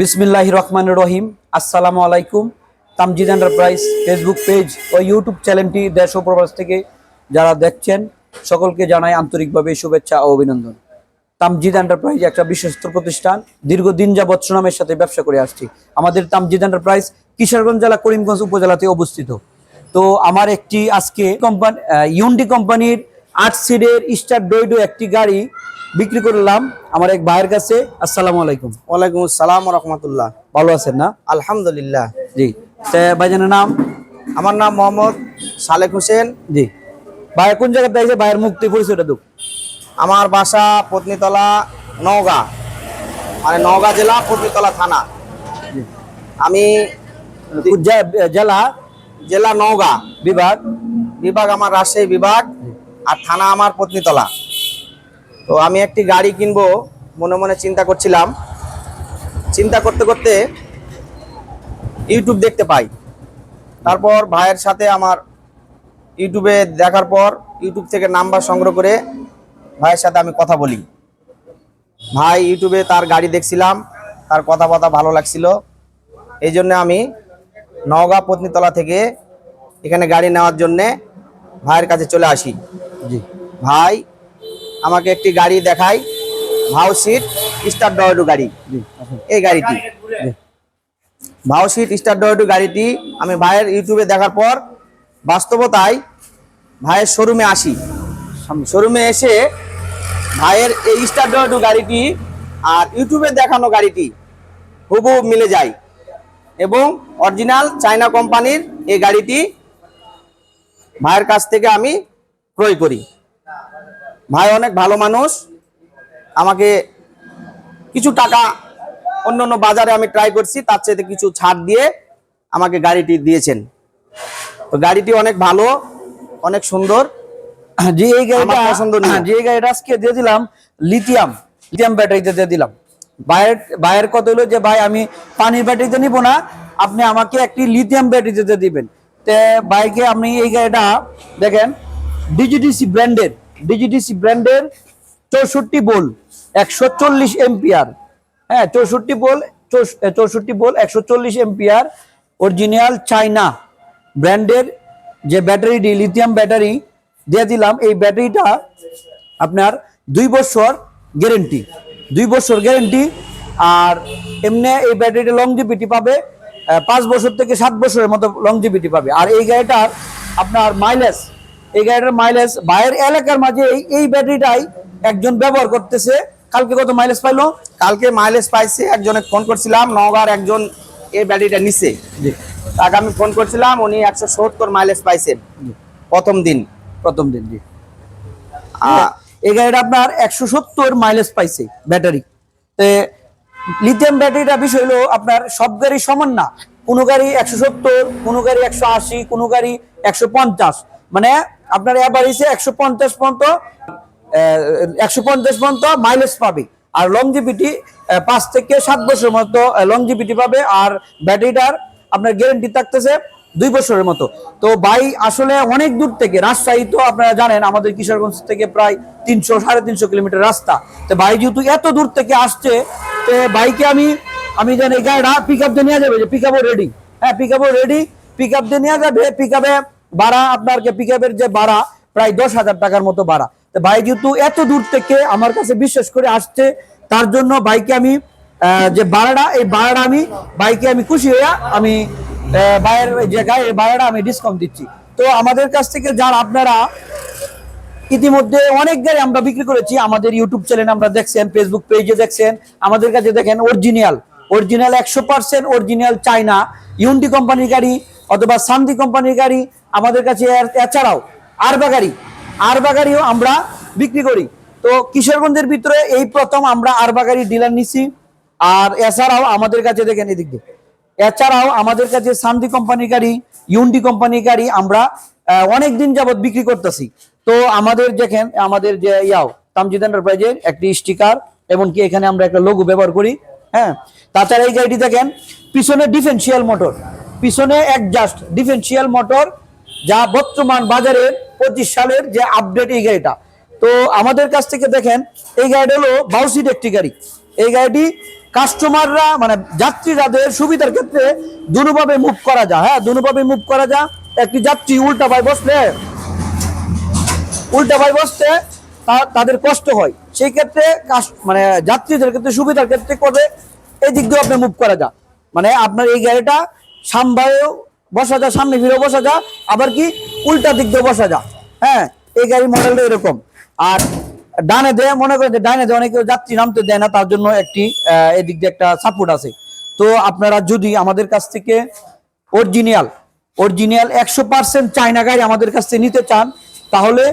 বিসমিল্লাহ রহমান রহিম। আসসালামু আলাইকুম। তামজিদ এন্টারপ্রাইজ ফেসবুক পেজ ও ইউটিউব চ্যানেলটি দেশ ও প্রবাস থেকে যারা দেখছেন, সকলকে জানাই আন্তরিকভাবে শুভেচ্ছা ও অভিনন্দন। তামজিদ এন্টারপ্রাইজ একটা বিশ্বস্ত প্রতিষ্ঠান। দীর্ঘদিন যাবৎ সুনামের সাথে ব্যবসা করে আসছি। আমাদের তামজিদ এন্টারপ্রাইজ কিশোরগঞ্জ জেলা, করিমগঞ্জ উপজেলাতে অবস্থিত। তো আমার একটি আজকে কোম্পানি ইউন্ডি কোম্পানির আট সিটের স্টার ডোইডো একটি গাড়ি বিক্রি করলাম আমার এক ভাইয়ের কাছে। আসসালামু আলাইকুম। ওয়ালাইকুম আসসালাম রহমতুল্লাহ। ভালো আছেন না? আলহামদুলিল্লাহ। জি। ভাইজানের নাম? আমার নাম মোহাম্মদ সালেক হোসেন। জি। ভাই কোন জায়গাতে আছে ভাইয়ের মুক্তি পরিচয়টা দুঃখ আমার বাসা পত্নীতলা নওগাঁ মানে নওগাঁ জেলা পত্নীতলা থানা। আমি জেলা? জেলা নওগাঁ। বিভাগ? বিভাগ আমার রাজশাহী বিভাগ। আর থানা আমার পত্নীতলা। তো আমি একটি গাড়ি কিনবো মনে মনে চিন্তা করছিলাম। চিন্তা করতে করতে ইউটিউব দেখতে পাই। তারপর ভাইয়ের সাথে আমার ইউটিউবে দেখার পর ইউটিউব থেকে নাম্বার সংগ্রহ করে ভাইয়ের সাথে আমি কথা বলি। ভাই ইউটিউবে তার গাড়ি দেখছিলাম, তার কথা কথাবার্তা ভালো লাগছিল। এই জন্য আমি নওগাঁ পত্নীতলা থেকে এখানে গাড়ি নেওয়ার জন্যে ভাইয়ের কাছে চলে আসি। জি। ভাই আমাকে একটি গাড়ি দেখায় ভাও সিট স্টার ডয়েডু গাড়ি। এই গাড়িটি। ভাও সিট স্টার ডয়েডু গাড়িটি আমি ভাইয়ের ইউটিউবে দেখার পর বাস্তবতায় ভাইয়ের শোরুমে আসি। শোরুমে এসে ভাইয়ের এই স্টার ডয়েডু গাড়িটি আর ইউটিউবে দেখানো গাড়িটি হুবহু মিলে যায় এবং অরিজিনাল চায়না কোম্পানির এই গাড়িটি ভাইয়ের কাছ থেকে আমি ক্রয় করি। ভাই অনেক ভালো মানুষ। আমাকে কিছু টাকা অন্য অন্য বাজারে আমি ট্রাই করছি। তার চাইতে কিছু ছাড় দিয়ে আমাকে গাড়িটি দিয়েছেন। তো গাড়িটি অনেক ভালো অনেক সুন্দর। জি এই গাড়িটা আমার পছন্দনীয়। হ্যাঁ, যে এই গাড়িটা আজকে দিয়ে দিলাম। লিথিয়াম লিথিয়াম ব্যাটারিতে দিয়ে দিলাম। ভাইয়ের ভাইয়ের কত হলো যে ভাই আমি পানির ব্যাটারিতে নিব না। আপনি আমাকে একটি লিথিয়াম ব্যাটারিতে দিয়ে দিবেন। তে ভাইকে আপনি এই গাড়িটা দেখেন ডিজিডিসি ব্র্যান্ডের ডিজিডিসি ব্র্যান্ডের চৌষট্টি বোল, একশো চল্লিশ এমপিআর। হ্যাঁ চৌষট্টি বোল চৌষট্টি বোল, একশো চল্লিশ এমপিআর, অরিজিনাল চাইনা ব্র্যান্ডের যে ব্যাটারিটি লিথিয়াম ব্যাটারি দিয়ে দিলাম, এই ব্যাটারিটা আপনার দুই বছর গ্যারেন্টি, দুই বছর গ্যারেন্টি। আর এমনি এই ব্যাটারিটা লংজিভিটি পাবে পাঁচ বছর থেকে সাত বছরের মতো লংজিভিটি পাবে। আর এই গাড়িটার আপনার মাইলেজ এই গাড়িটার মাইলেজ বাইরের এলাকার মাঝে এই ব্যাটারিটাই একজন ব্যবহার করতেছে। কালকে কত মাইলেজ পাইলো? কালকে মাইলেজ পাইছে একজনে ফোন করছিলাম নওগাঁর একজন এই ব্যাটারিটা নিছে। তাকে আমি ফোন করছিলাম উনি একশো সত্তর মাইলেজ পাইছেন। প্রথম দিন। প্রথম দিন জি। এই গাড়িটা আপনার একশো সত্তর মাইলেজ পাইছে ব্যাটারি লিথিয়াম ব্যাটারিটা বিষয় হলো আপনার সব গাড়ি সমান না। কোনো গাড়ি একশো সত্তর কোনো গাড়ি একশো আশি কোনো গাড়ি একশো পঞ্চাশ। মানে আপনার অ্যাভারেজে একশো পঞ্চাশ পর্যন্ত একশো পঞ্চাশ পর্যন্ত মাইলেজ পাবে। আর লংজিভিটি পাঁচ থেকে সাত বছরের মতো লংজিভিটি পাবে। আর ব্যাটারিটার আপনার গ্যারেন্টি থাকতেছে দুই বছরের মতো। তো ভাই, আসলে অনেক দূর থেকে, রাজশাহী তো আপনারা জানেন, আমাদের কিশোরগঞ্জ থেকে প্রায় তিনশো, সাড়ে তিনশো কিলোমিটার রাস্তা। তো ভাই যেহেতু এত দূর থেকে আসছে, তো ভাইকে আমি আমি জানি, গাড়িটা পিক আপ দিয়ে নেওয়া যাবে যে পিক আপও রেডি হ্যাঁ পিক আপও রেডি পিক আপ দিয়ে নেওয়া যাবে পিক আপে ভাড়া আপনার পিক আপের যে ভাড়া, প্রায় দশ হাজার টাকার মতো ভাড়া। তো ভাই যেহেতু এত দূর থেকে আমার কাছে বিশ্বাস করে আসছে, তার জন্য ভাইকে আমি যে ভাড়াটা, এই ভাড়াটা আমি বাইকে আমি খুশি হইয়া আমি ভাইয়ের যে গাড়ির ভাড়াটা আমি ডিসকাউন্ট দিচ্ছি। তো আমাদের কাছ থেকে যারা আপনারা ইতিমধ্যে অনেক গাড়ি আমরা বিক্রি করেছি, আমাদের ইউটিউব চ্যানেল আমরা দেখছেন ফেসবুক পেজে দেখছেন, আমাদের কাছে দেখেন অরিজিনাল অরিজিনাল একশো পার্সেন্ট অরিজিনাল চাইনা ইউন্ডি কোম্পানির গাড়ি অথবা সান্দি কোম্পানির গাড়ি আমাদের কাছে এছাড়াও আরবা গাড়ি। আরবা গাড়িও আমরা বিক্রি করি। তো কিশোরগঞ্জের ভিতরে এই প্রথম আমরা আরবা গাড়ি ডিলার নিছি। আর এছাড়াও আমাদের কাছে দেখেন এদিক দিয়ে। এছাড়াও আমাদের কাছে সান্দি কোম্পানির গাড়ি, ইউন্ডি কোম্পানির গাড়ি আমরা অনেক দিন যাবৎ বিক্রি করতেছি। তো আমাদের দেখেন, আমাদের যে ইয়াও, তামজিদ এন্টারপ্রাইজের একটি স্টিকার, এমনকি এখানে আমরা একটা লোগো ব্যবহার করি। হ্যাঁ তাছাড়া এই গাড়িটি দেখেন, পিছনে ডিফেন্সিয়াল মোটর পিছনে একজাস্ট ডিফেন্সিয়াল মোটর যা বর্তমান বাজারের পঁচিশ সালের যে আপডেট এই গাড়িটা। তো আমাদের কাছ থেকে দেখেন, এই গাড়িটা হলো বাউসিট একটি গাড়ি। এই গাড়িটি কাস্টমাররা মানে যাত্রী যাদের সুবিধার ক্ষেত্রে দুভাবে মুভ করা যায়। হ্যাঁ দুভাবে মুভ করা যায়। একটি যাত্রী উল্টা ভাই বসলে, উল্টা ভাই বসতে তাদের কষ্ট হয়। সেই ক্ষেত্রে মানে যাত্রীদের ক্ষেত্রে সুবিধার ক্ষেত্রে করবে এই দিক দিয়ে আপনি মুভ করা যায়। মানে আপনার এই গাড়িটা সামবায়ও বসা যা সামনে ফিরেও বসা যা আবার কি উল্টা দিক দিয়ে বসা যা হ্যাঁ এই গাড়ি মডেলটা এরকম। আর ডানে দেয়, মনে করেন যে ডানে দেয় অনেকে যাত্রী নামতে দেয় না, তার জন্য একটি এদিক দিয়ে একটা সাপোর্ট আছে। তো আপনারা যদি আমাদের কাছ থেকে অরিজিনাল অরিজিনাল একশো পার্সেন্ট চায়না গাড়ি আমাদের কাছ থেকে নিতে চান, তাহলে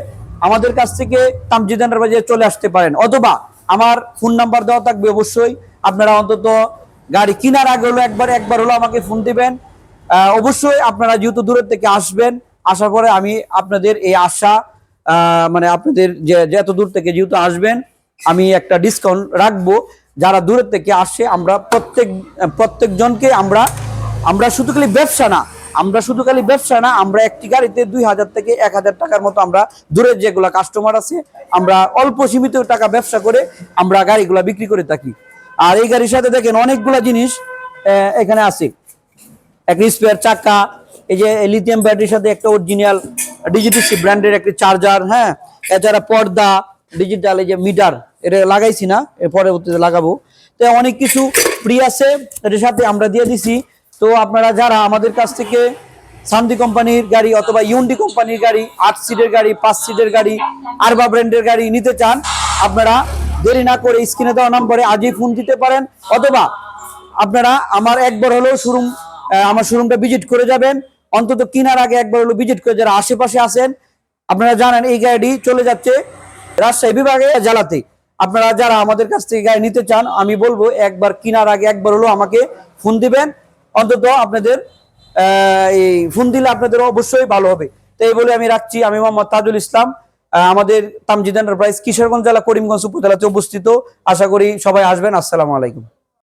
আমাদের কাছ থেকে তামজিদ বাজারে চলে আসতে পারেন। অথবা আমার ফোন নাম্বার দেওয়া থাকবে অবশ্যই। আপনারা অন্তত গাড়ি কেনার আগে হলো, একবার একবার হলো আমাকে ফোন দিবেন। অবশ্যই আপনারা যেহেতু দূরের থেকে আসবেন, আসার পরে আমি আপনাদের এই আশা মানে আপনাদের যে এত দূর থেকে যেহেতু আসবেন, আমি একটা ডিসকাউন্ট রাখব। যারা দূরের থেকে আসে, আমরা প্রত্যেক, প্রত্যেকজনকে আমরা আমরা শুধু খালি ব্যবসা না, আমরা শুধু খালি ব্যবসা না, আমরা একটি গাড়িতে দুই হাজার থেকে এক হাজার টাকার মতো আমরা দূরের যেগুলা কাস্টমার আছে, আমরা অল্প সীমিত টাকা ব্যবসা করে আমরা গাড়িগুলা বিক্রি করে থাকি। আর এই গাড়ির সাথে দেখেন অনেকগুলা জিনিস এখানে আছে। একটা স্পেয়ার চাকা, এই যে লিথিয়াম ব্যাটারির সাথে একটা অরিজিনাল ডিজিটিসি ব্র্যান্ডের একটা চার্জার হ্যাঁ? এছাড়া পর্দা ডিজিটাল এই যে মিটার এটা লাগাইছি না, এর পরবর্তীতে লাগাবো। তো অনেক কিছু ফ্রি আছে, এটার সাথে আমরা দিয়ে দিছি। তো আপনারা যারা আমাদের কাছ থেকে শান্তি কোম্পানির গাড়ি অথবা ইউন্ডি কোম্পানির গাড়ি, আট সিটের গাড়ি, পাঁচ সিটের গাড়ি আরবা ব্র্যান্ডের গাড়ি নিতে চান, আপনারা দেরি না করে স্ক্রিনে দেওয়া নম্বরে আজই ফোন দিতে পারেন। অথবা আপনারা আমার একবার হলেও শোরুম আমার শোরুমটা ভিজিট করে যাবেন। অন্তত কেনার আগে একবার হলো ভিজিট করে যারা আশেপাশে আছেন, আপনারা জানেন এই গাড়ি চলে যাচ্ছে রাজশাহী বিভাগে জেলাতে। আপনারা যারা আমাদের কাছ থেকে গাড়ি নিতে চান, আমি বলব একবার কেনার আগে একবার হলো আমাকে ফোন দিবেন। অন্তত আপনাদের এই ফোন দিলে আপনাদের অবশ্যই ভালো হবে। তো এই বলে আমি রাখছি। আমি মোহাম্মদ তাজুল ইসলাম। আমাদের তামজিদ এন্টারপ্রাইজ কিশোরগঞ্জ জেলা করিমগঞ্জ উপজেলাতে অবস্থিত। আশা করি সবাই আসবেন। আসসালামু আলাইকুম।